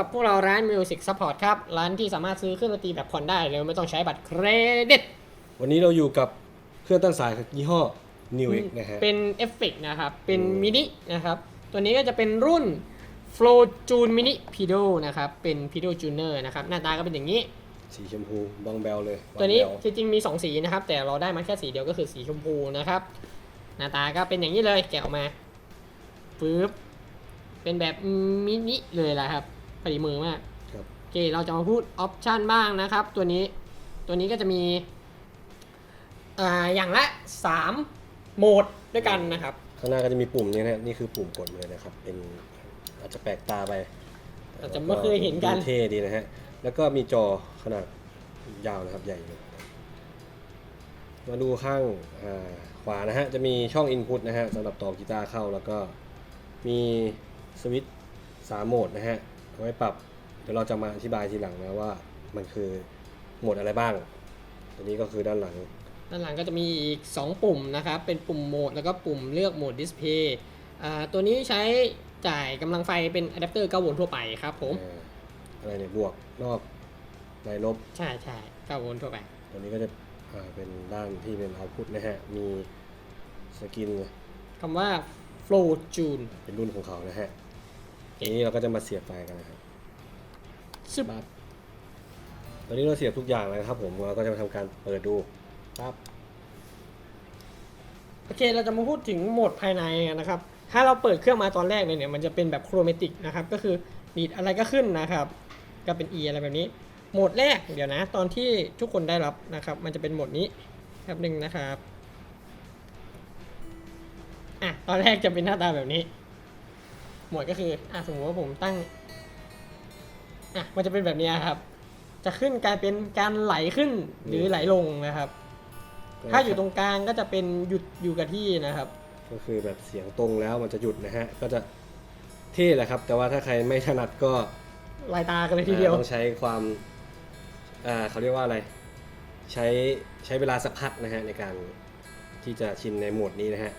กับพวกเราร้าน Music Support ครับ ร้านที่สามารถซื้อเครื่องดนตรีแบบผ่อนได้โดยไม่ต้องใช้บัตรเครดิต วันนี้เราอยู่กับเครื่องตั้งสายยี่ห้อ New X นะฮะ เป็นเอฟเฟกนะครับ เป็นอืมมินินะครับ ตัวนี้ก็จะเป็นรุ่น Flow June Mini Pido นะครับ เป็น Pido Tuner นะครับ หน้าตาก็เป็นอย่างนี้ สีชมพูบองแบลเลยตัวนี้บางแบจริงๆมี 2 สีนะครับ แต่เราได้มาแค่สีเดียวก็คือสีชมพูนะครับ หน้าตาก็เป็นอย่างนี้เลยแกะออกมาปึ๊บเป็นแบบมินิเลยละครับ พอดีมือมากครับ โอเคเราจะมาพูดออปชันบ้างนะครับ ตัวนี้ตัวนี้ก็จะมีอ่าอย่างละ 3 โหมดด้วยกันนะครับ ข้างหน้าก็จะมีปุ่มนี้นะฮะนี่คือปุ่มกดเลยนะครับ เป็นอาจจะแปลกตาไปอาจจะไม่เคยเห็นกัน ดูเท่ดีนะฮะ แล้วก็มีจอขนาดยาวนะครับใหญ่เลยมาดูข้างอ่าขวานะฮะ จะมีช่อง Input นะฮะสำหรับต่อกีตาร์เข้าแล้วก็มีสวิตช์สามโหมดนะฮะ เอาไว้ปรับ เดี๋ยวเราจะมาอธิบายทีหลังนะว่ามันคือโหมดอะไรบ้างอันนี้ก็คือด้านหลัง ด้านหลังก็จะมีอีก 2 ปุ่มนะครับ เป็นปุ่มโหมดแล้วก็ปุ่มเลือกโหมดดิสเพย์อ่าตัวนี้ใช้จ่ายกำลังไฟเป็นอะแดปเตอร์9โวลต์ทั่วไปครับผมอ่าอะไรเนี่ยบวกนอกในลบ ใช่ใช่9โวลต์ทั่วไป ตัวนี้ก็จะอ่าเป็นด้านที่เป็นเอาพุทนะฮะ มีสกินคำว่า flow june เป็นรุ่นของเขานะฮะ ทีนี้เราก็จะมาเสียบไฟกันนะครับซึบปั๊บตอนนี้เราเสียบทุกอย่างแล้วนะครับ ผมเราก็จะมาทำการเปิดดูปั๊บโอเคเราจะมาพูดถึงโหมดภายในกันนะครับ ถ้าเราเปิดเครื่องมาตอนแรกเลยเนี่ยมันจะเป็นแบบโครเมติกนะครับ ก็คือดีดอะไรก็ขึ้นนะครับ ก็เป็น E อะไรแบบนี้ โหมดแรกเดี๋ยวนะ ตอนที่ทุกคนได้รับนะครับ มันจะเป็นโหมดนี้ครับหนึ่งนะครับอะตอนแรกจะเป็นหน้าตาแบบนี้โหมดก็คืออะสมมติว่าผมตั้งอะมันจะเป็นแบบนี้ครับ จะขึ้นกลายเป็นการไหลขึ้นหรือไหลลงนะครับ ถ้าอยู่ตรงกลางก็จะเป็นหยุดอยู่กับที่นะครับ ก็คือแบบเสียงตรงแล้วมันจะหยุดนะฮะก็จะเท่แหละครับ แต่ว่าถ้าใครไม่ถนัดก็ลายตากันเลยทีเดียวอ่าต้องใช้ความอ่าเขาเรียกว่าอะไร ใช้ใช้เวลาสักพักนะฮะในการที่จะชินในโหมดนี้นะฮะ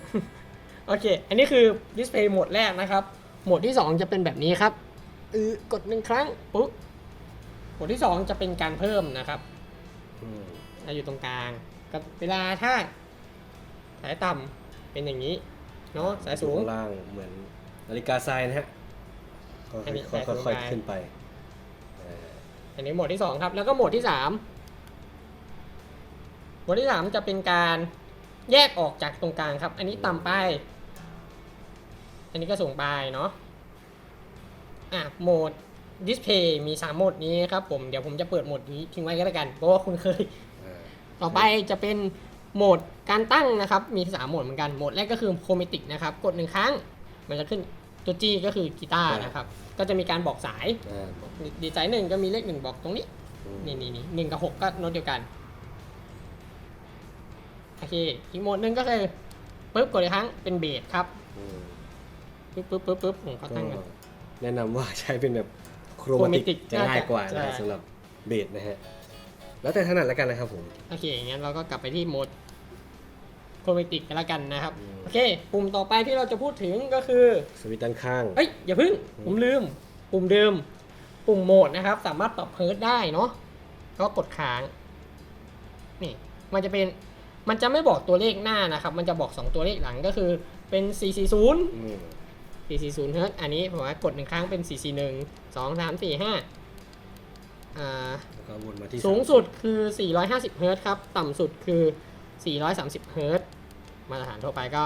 โอเค อันนี้คือดิสเพย์โหมดแรกนะครับ โหมดที่ 2 จะเป็นแบบนี้ครับอือกดหนึ่งครั้งปุ๊บโหมดที่ 2 จะเป็นการเพิ่มนะครับอืมจะอยู่ตรงกลางกับเวลาถ้าสายต่ำเป็นอย่างนี้เนาะสายสูง ข้างล่างเหมือนนาฬิกาทรายนะฮะอันนี้ค่อยสายสูงๆค่อยไปๆขึ้นไปอ่าอันนี้โหมดที่ 2 ครับ แล้วก็โหมดที่ 3 โหมดที่ 3 จะเป็นการแยกออกจากตรงกลางครับ อันนี้ต่ำไป อันนี้ก็สูงไปเนาะอะโหมดดิสเพย์มี 3 โหมดนี้ครับผม เดี๋ยวผมจะเปิดโหมดนี้ทิ้งไว้ก็แล้วกัน เพราะว่าคุณเคยอ่าต่อไปจะเป็นโหมดการตั้งนะครับ มี 3 โหมดเหมือนกัน โหมดแรกก็คือโครเมติกนะครับ กดหนึ่งครั้ง มันจะขึ้นตัวจีก็คือกีตาร์นะครับ ก็จะมีการบอกสายอ่าบอกดีไซน์หนึ่งก็มีเลขหนึ่งบอกตรงนี้อืมนี่นี่นี่หนึ่งกับหกก็โน้ตเดียวกัน โอเค อีกโหมดหนึ่งก็คือปุ๊บกดอีกครั้งเป็นเบสครับอืม ปุ๊บปุ๊บปุ๊บปุ๊บผมเขาก็ตั้งกัน แนะนำว่าใช้เป็นแบบโครโครมามาติติกกจะง่ายกว่าใช่นะสำหรับเบสนะฮะ แล้วแต่ถนัดแล้วกันนะครับผม โอเคงั้นเราก็กลับไปที่โหมดโครเมติกกันแล้วกันนะครับ อืม โอเค ปุ่มต่อไปที่เราจะพูดถึงก็คือ สวิตช์ด้านข้าง เอ้ย อย่าพึ่งผมลืม ปุ่มเดิม ปุ่มโหมดนะครับ สามารถปรับเพิร์ดได้เนาะก็กดค้าง นี่ มันจะเป็น มันจะไม่บอกตัวเลขหน้านะครับ มันจะบอก 2 ตัวเลขหลังก็คือเป็น 440 อืม 440 เฮิร์ตซ์อันนี้ผมว่ากดหนึ่งครั้งเป็น 441 2 3 4 5อ่าแล้วก็วนมาที่สูงสุดคือ 450 เฮิร์ตซ์ครับ ต่ำสุดคือ 430 เฮิร์ตซ์มาตรฐานทั่วไปก็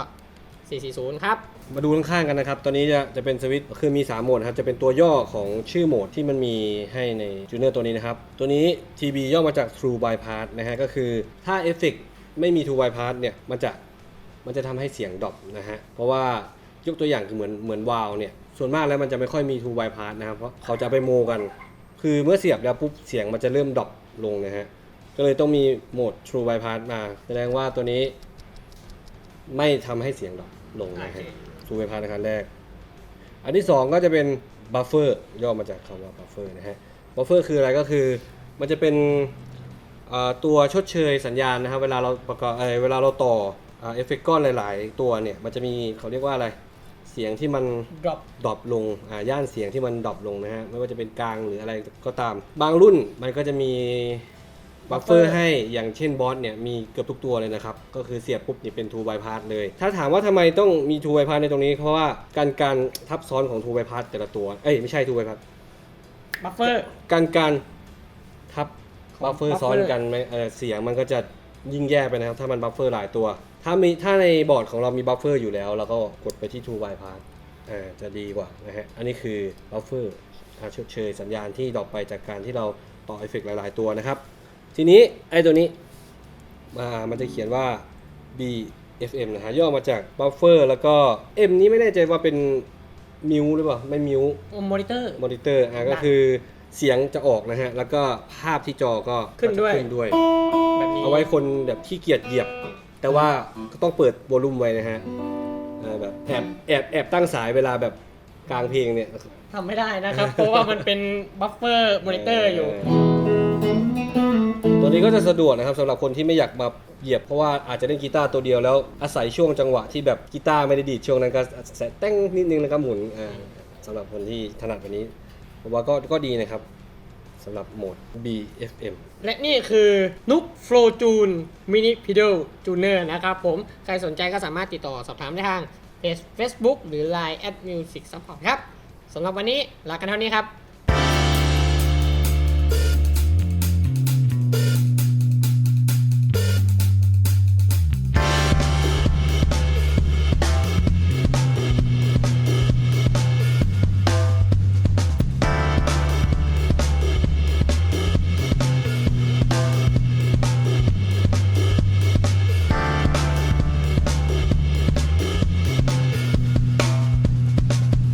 440 ครับ มาดูข้างๆกันนะครับ ตอนนี้จะจะเป็นสวิตช์คือมี 3 โหมดนะครับ จะเป็นตัวย่อของชื่อโหมดที่มันมีให้ในจูเนอร์ตัวนี้นะครับ ตัวนี้ TB ย่อมาจาก True Bypass นะฮะ ก็คือถ้าเอฟเฟกไม่มี True Bypass เนี่ย มันจะมันจะทำให้เสียงดรอปนะฮะ เพราะว่า ยกตัวอย่างคือเหมือนเหมือนวาวเนี่ยส่วนมากแล้วมันจะไม่ค่อยมี True Bypass นะครับเพราะเขาจะไปโมกัน คือเมื่อเสียบแล้วปุ๊บเสียงมันจะเริ่มดรอปลงนะฮะก็เลยต้องมีโหมด True Bypass มา แสดงว่าตัวนี้ ไม่ทำให้เสียงดรอปลงนะฮะ True Bypass ในขั้นแรก อันที่ 2 ก็จะเป็น Buffer ย่อมาจากคำว่า Buffer นะฮะ Buffer คืออะไรก็คือมันจะเป็นเอ่อตัวชดเชยสัญญาณนะครับเวลาเราประกอบเอ่อเวลาเราต่อเอฟเฟกต์ก้อนหลาย ๆ ตัวเนี่ย มันจะมีเขาเรียกว่าอะไร เสียงที่มัน drop ดรอปลงอ่าย่านเสียงที่มันดรอปลงนะฮะไม่ว่าจะเป็นกลางหรืออะไรก็ตาม บางรุ่นมันก็จะมีบัฟเฟอ buffer ร์ให้อย่างเช่นบอสเนี่ยมีเกือบทุกตัวเลยนะครับ ก็คือเสียบปุ๊บนี่เป็น2 bypass เลย ถ้าถามว่าทำไมต้องมี2 bypass ในตรงนี้ เพราะว่าการการทับซ้อนของ2 bypass แต่ละตัว เอ้ยไม่ใช่2 bypass buffer การการทับของบัฟเฟอร์ buffer ซ้อนกันไหมเอ่อเสียงมันก็จะยิ่งแย่ไปนะครับ ถ้ามันบัฟเฟอร์หลายตัว ถ้ามีถ้าในบอร์ดของเรามีบัฟเฟอร์อยู่แล้วเราก็กดไปที่2 bypass อ่าจะดีกว่านะฮะ อันนี้คือบัฟเฟอร์ชดเชยสัญญาณที่ดรอปไปจากการที่เราต่อเอฟเฟกต์หลาย ๆ ตัวนะครับ ทีนี้ไอ้ตัวนี้มามันจะเขียนว่า BFM นะฮะย่อมาจากบัฟเฟอร์แล้วก็ M นี้ไม่แน่ใจว่าเป็นมิวหรือเปล่า ไม่มิว monitor มอนิเตอร์อะก็คือเสียงจะออกนะฮะ แล้วก็ภาพที่จอก็ขึ้นด้วยก็จะขึ้นด้วยแบบนี้เอาไว้คนแบบขี้เกียจเหยียบ แต่ว่าก็ต้องเปิดวอลลุ่มไว้นะฮะเออแบบแอบแอบแอบตั้งสายเวลาแบบกลางเพลงเนี่ยทำไม่ได้นะครับ เพราะว่ามันเป็น buffer monitor อยู่ ตัวนี้ก็จะสะดวกนะครับสำหรับคนที่ไม่อยากมาเหยียบเพราะว่าอาจจะเล่นกีตาร์ตัวเดียวแล้วอาศัยช่วงจังหวะที่แบบกีตาร์ไม่ได้ดีดช่วงนั้นก็แสะแต้งนิดนึงแล้วก็หมุนอ่าสำหรับคนที่ถนัดแบบนี้ผมว่าก็ก็ดีนะครับ สำหรับโหมด BFM และนี่คือนุกโฟลจูนมินิพิดลจูเนอร์นะครับผม ใครสนใจก็สามารถติดต่อสอบถามได้ทางเพจ Facebook หรือ Line at Music Support ครับสำหรับวันนี้ลากันเท่านี้ครับ